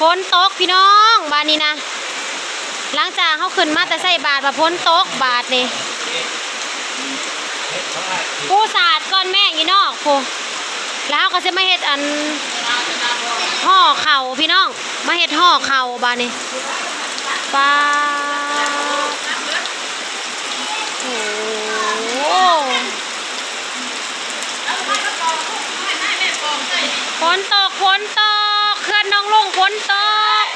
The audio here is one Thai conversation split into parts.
ฝนตกพี่น้องบานนี้นะ หลังจากเขาขึ้นมาแต่ใส่บาทมาพ้นตกบาทนี่ปูสาดก้อนแม่ยีนอกพูแล้วเขาก็จะมาเห็ดอันห่อเข่าพี่น้องมาเห็ดห่อเข่าบานนี้ปลาโอ้โหฝนตกฝนตกเคลื่อนน้องลงฝนตก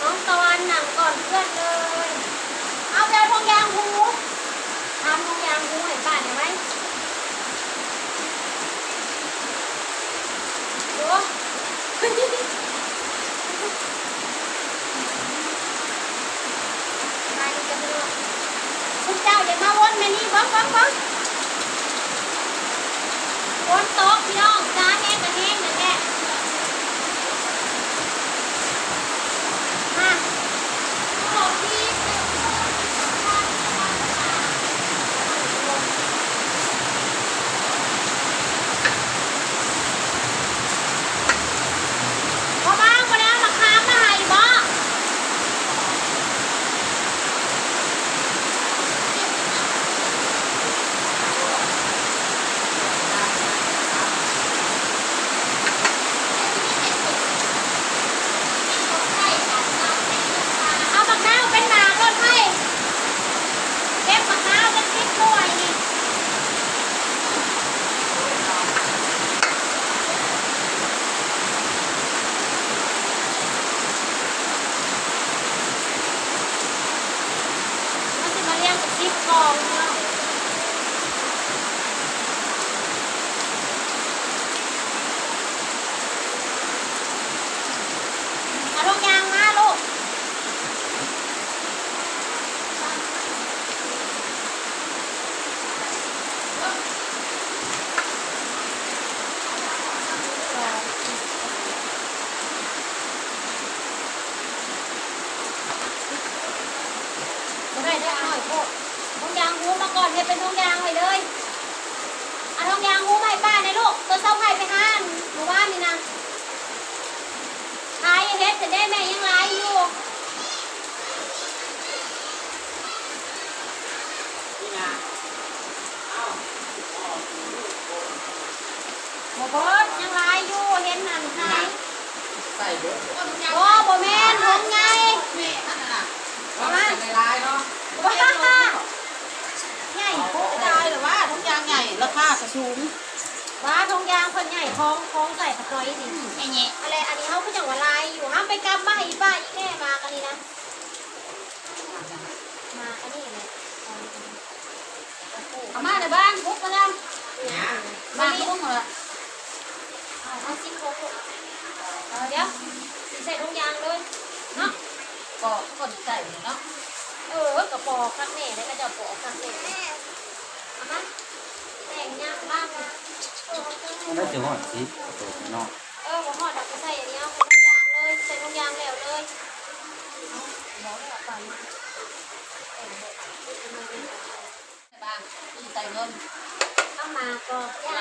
น้องตะวันหนังก่อนเพื่อนเลย เอาไปเอาทองยางหูทำทองยางหูให้ป้าหน่ยไหมดูมาดีกันเลือกคุณเจ้าเดี๋ยวมาวนมานี่บ้องบ้องบ้องวนโต๊ะพี่น้องจ้าแห้งกับแห้งนั่นแหละมา ขอพี่พอบ้างก็แล้วราคามาให้บ่เอาบักนาวเป็นหมากรถให้เก็บบักนาวเป็นสิบหน่วยนี่ มันจะมาเลี้ยงกับซิปกองเนาะเอาลูกยางมาลูกบ่ ได้ได้หน่อยโคตรทองยางหูมาก่อนเนี่ยเป็นทองยางไว้เลยเอาทองยางหูมาให้ป้าในอยลูกตัวเส้าไผ่ไปห้านหมู่บ้านนี่นะขายเฮ็ดแต่ได้แม่ยังไรอยู่หมอเบิร์ดยังไรอยู่เห็นนั่นขายใส่เบิดโอ้บ่แม่นผมไงว่ามันจะลายเนาะว้า ใหญ่โอ้ได้หรือว่าทุกอย่างใหญ่ราคากระสูงว้าทงยางคนใหญ่คล้องคล้องใส่กระต้อยนี่ไอ้เงี้ยอะไรอันนี้เขาก็จังว่าลายอยู่ห้ามไปกำมาให้ป้าอีแม่มากันนี่นะ มาอันนี้เลยเอามาในบ้านพุกมาแล้วมามานี่พุกมาแล้วเอาซิโครงเดี๋ยวสิใส่ทงยางเลยเนาะก็คนใส่เนาะ เออกระปอกคักแน่แล้วก็จะปอกคักแน่เอามาแต่งยางบ้างนะเออมันได้ถึงหอดสีตัวข้างนอกเออหัวหอดดักก็ใส่อันนี้เอาใส่ทงยางเลยใส่ทงยางแล้วเลยหมอได้ไปบ้านใส่เงินเอามากรอกยา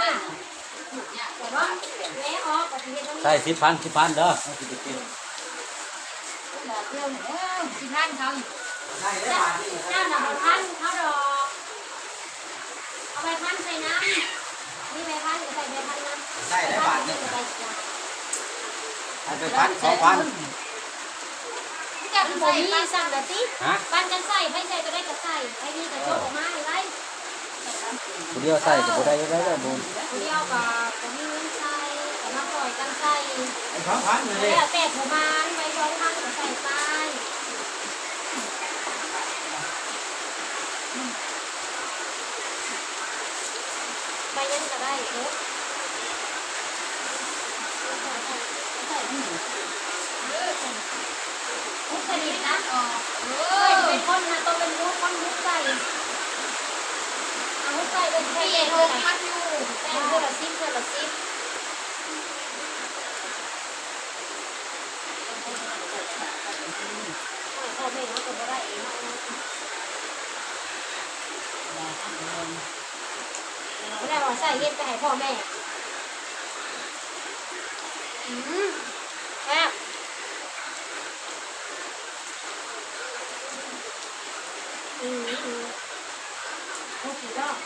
เนี่ยแต่ว่าแม่ออกกับที่เฮ็ดต้องใส่สิบพันสิบพันเด้อเอาสิไปกินบอก เที่ยวเนี่ยสิท่านเขาอยู่ได้ได้บาทนี่เจ้าหน่ะพันเขาดอก เอาใบพันใส่น้ำนี่ใบพันใส่ใบพันน้ำได้ได้บาทนี่ใส่จ้ะให้ไปพันสองพันจับผมมีสั่งกะติฮะปันกันใส่ไม่ใส่ก็ได้ก็ใส่ไอ้นี่ก็โชคออกมาให้ไรเดียวใส่ก็บ่ได้ได้ได้บุญผู้เดียวก็ก็มีเงินใส่ก็มาปล่ อยกันใส่สองพันเลยแล้วแต่ประมาณใบสองพันก็ใส่ไปใบยังก็ได้เอ๊ะมุกสนิทนะเออเป็นคนนะต้องเป็นมุกคนมุกใส่เอามุกใส่เป็นแค่เย็นเลยพัดอยู่แต่เพื่อละซิปเพื่อละซิปพ่อแม่เขาก็บ่ได้เองไม่ได้ว่า ใส่ เฮ็ดไปให้พ่อแม่ อืมแซ่บอืมอืมโอ้สุดยอด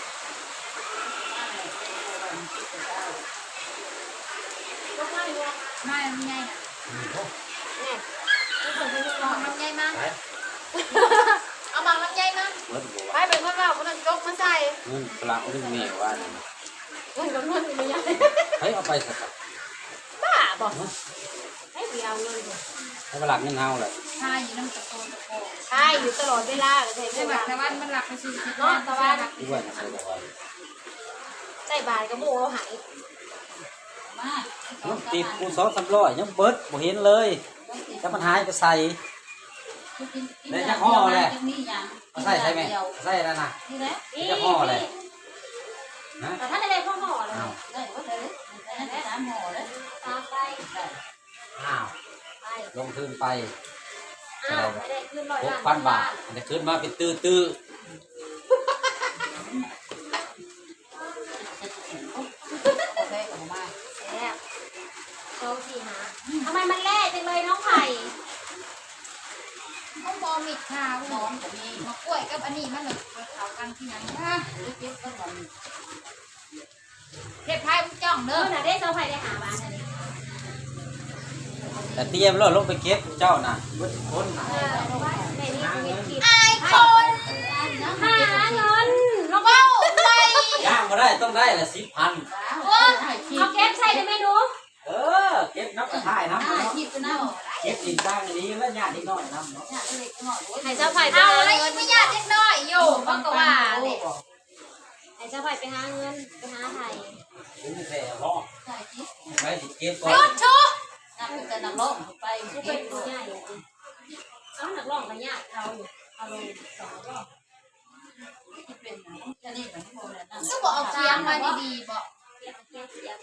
ยกมาเลยลูกมามันไงน่ะแน่ไม่เคยให้ลูกลเอาองมันไงมาไปเอามามันไงมาเมื่อบอกไปว่าเป็นคนว่าคนนั้นยกมาใส่เงินพลั งนึงแม่ว่าเงินกับเงินไม่ยังให้เอาไปสักบ้าบอกให้ไปเอาเงินเถอะให้พลังนึงเฮาแหละทาอยู่น้ำตะโกนตะโกนใช่อยู่ตลอดเวลาเลยใช่ใช่ไหมแบบตะวันมันหลับไปสู่คิดเนาะตะวันด้วยนะใส่บอกว่าใส่บาทกับโมเราหายมามันติดกูสองสามร้อยยังเบิดบ่เห็นเลยจะมันหายไปใส่นี่ยังเอาใส่ใช่ไหมเอาใส่แล้วนะนี่แหละนี่จะห่ออะไรนะ แต่ถ้าได้พ่อห่อเลยอ้าวได้ก็ได้ได้สามห่อแล้วตามไปอ้าวลงทุนไปอ้าวไม่ได้ขึ้นร้อยหกพันบาทจะขึ้นมาเป็นตื้อตื้อทำไมมันแร่จังเลยน้องไข่ต้องมอมิดขาวหอมกับมีมะกล้วยกับอันนี้มันหนึ่งขากันที่นั้นนะเก็บก็หอม เทพไพ่จ้องเอเด้ออน่ะได้เจ้าไข่ได้หาบาทอันนี้แต่เตรียมแล้วลงไปเก็บเจ้าน่ะเบิดคนน่ะเออแม่นี่คือวิธีไอ้คนหาเงินน้องเบ้าไปย่างมาได้ต้องได้ละสิบพันเอาเก็บใส่ได้ไหมหนูเออเก็บนับกระท่ายน้ำอ่าเนาะคิดกันเอาเก็บดินตั้งอันนี้แล้วญาตินิดหน่อยน้ำเนาะเนี่ยเล็กน้อยให้เจ้าไข่ไปเอาหาอะไรเงินไม่ยากเล็กน้อยอยู่บังกว่าเลยให้เจ้าไข่ไปหาเงินไปหาไทย ถึงแผ่ร้องใช่คิดไปเก็บก่อนชุดชุดนักแต่นักร้องไปกูเก็เป็นบผู้ใหญ่จริงเอาหนักร้องกันยากเราอยู่เอาลงสองรอบเป็นจะนี่แบบพวกนั้นก็บอกเอาเสียงมาดีๆบอกเก็บเก็บเก็บ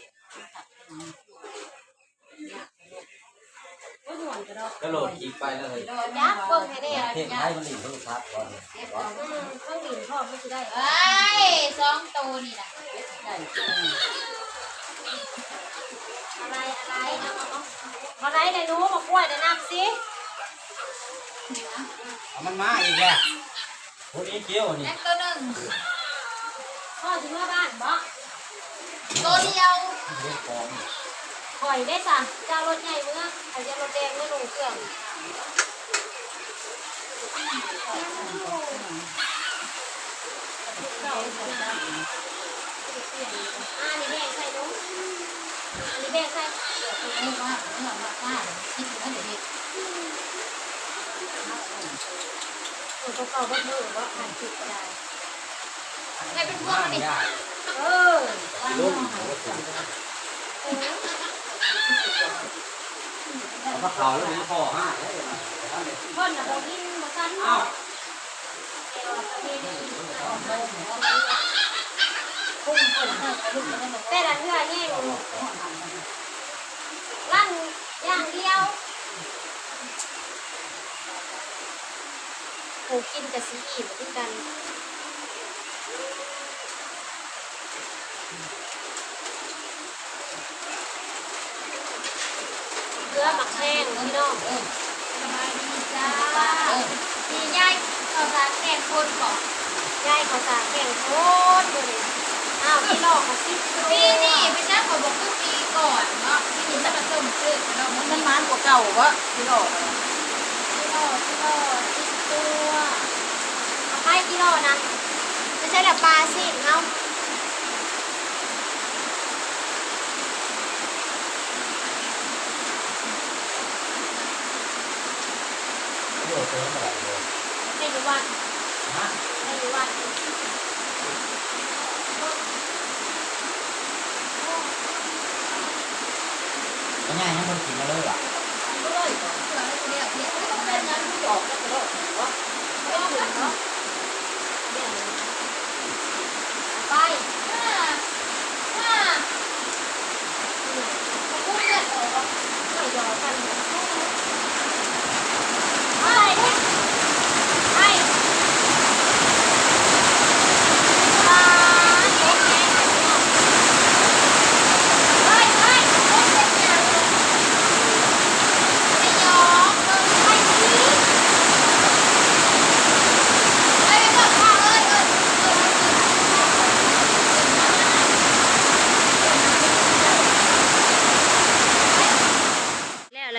ก็ห่วนกระดอกก็โหลดอีกไปแล้วเลยยักษ์เบิ่งให้ได้เทพไทยมันหลีกโทรศัพท์ก่อนอืมเครื่องบินพ่อไม่ได้ไอ้สองตัวนี่นะได้ อะไรอะไรเอาเอาเอาอะไรเลยหนูมากล้วยแต่น้ำสิเอามันมาอีกแล้วพวกนี้เกี้ยวนี่แม็กตัวหนึ่งพ่อถึงเมื่อบ้านบ่ตัวเดียวเรื่องของปล่อยได้จ้ะเจ้ารถใหญ่เมื่ออาจจะรถแดงเมื่อลงเครื่องอ่านี่แบ่งใส่หนูอันนี้แบ่งใส่ นี่ว่าเนื้อมาป้าคิดถึงเด็กส่วนตัวเก่าก็เธอว่าผ่านผิดก็ได้ใครเป็นพวมากม่นี่ได้เออลุ่มเขาก็ถึงเออเอามาเขาแล้วมีพ่อห้าแล้วพ่นน่ะบอกกินมาสั้นอ้าเอวประเพณีพุ่งพุ่งพุ่งลูกมันบอกแต่ละเทื่อนี่ ลั่นอย่างเดียวโหกินกับซีอิ๊วด้วยกันเกลือหมักแห้งพี่น้องเออสบายดีจ้ามียายเอาทานแกงคนก่อนยายเขาสาแข่งโคตรเลย อ้าวพี่หลอกมาสิปีนี้พี่ช้าขาบอกคือปีก่อนเนาะปีนี้จะมาต้มซื้อเรามันมันมันกว่าเก่าวะพี่หลอกพี่หลอกพี่หลอกสิบตัวเอาไปพี่หลอกนะไม่ใช่แบบปลาสิเนาะโหลดตัวเท่าไหร่เลยให้ดูวันฮะให้วัน ก็ง่ายนะคนกินมาเลยอะ ก็เลยเผื่อให้คนเดียวเรียกว่าเป็นงานผู้หลอกแล้วก็หรอกวะ ไม่ถึงเนาะเดี๋ยวไป ห้าห้าเขาพูดเรื่องอะไรวะ ไม่ยอมกันอะไรเนี่ยไปปลาโต๊ะแห้ง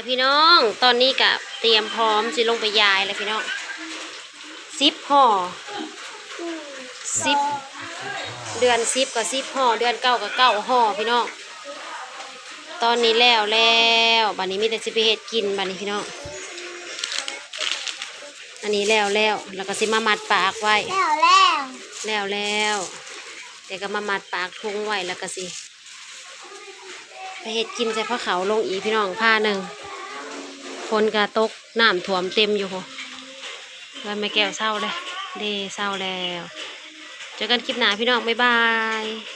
พี่น้ องตอนนี้กับเตรียมพร้อมจะลงไปยายแล้วพี่น้องซิปห่อซิปเดือนซิปกับซิปห่อเดือนเก้ากับเก้าห่อพี่น้องตอนนี้แล้วแล้วบัดนี้มีแต่สิไปเฮ็ดกินบัดนี้พี่น้องอันนี้แล้วแล้วแล้วก็สิมามัดปากไว้แล้วแล้วแล้วแล้วเดี๋ยวก็มามัดปากทุงไว้แล้วก็สิไปเฮ็ดกินใส่ผ้าขาวลงอีกพี่น้องผ้าหนึ่ง ฝนกระตกน้ำท่วมเต็มอยู่โหแล้วไม่แก้วเศร้าเลยเดเศร้าแล้ว เจอกันคลิปหน้าพี่น้อง บ๊ายบาย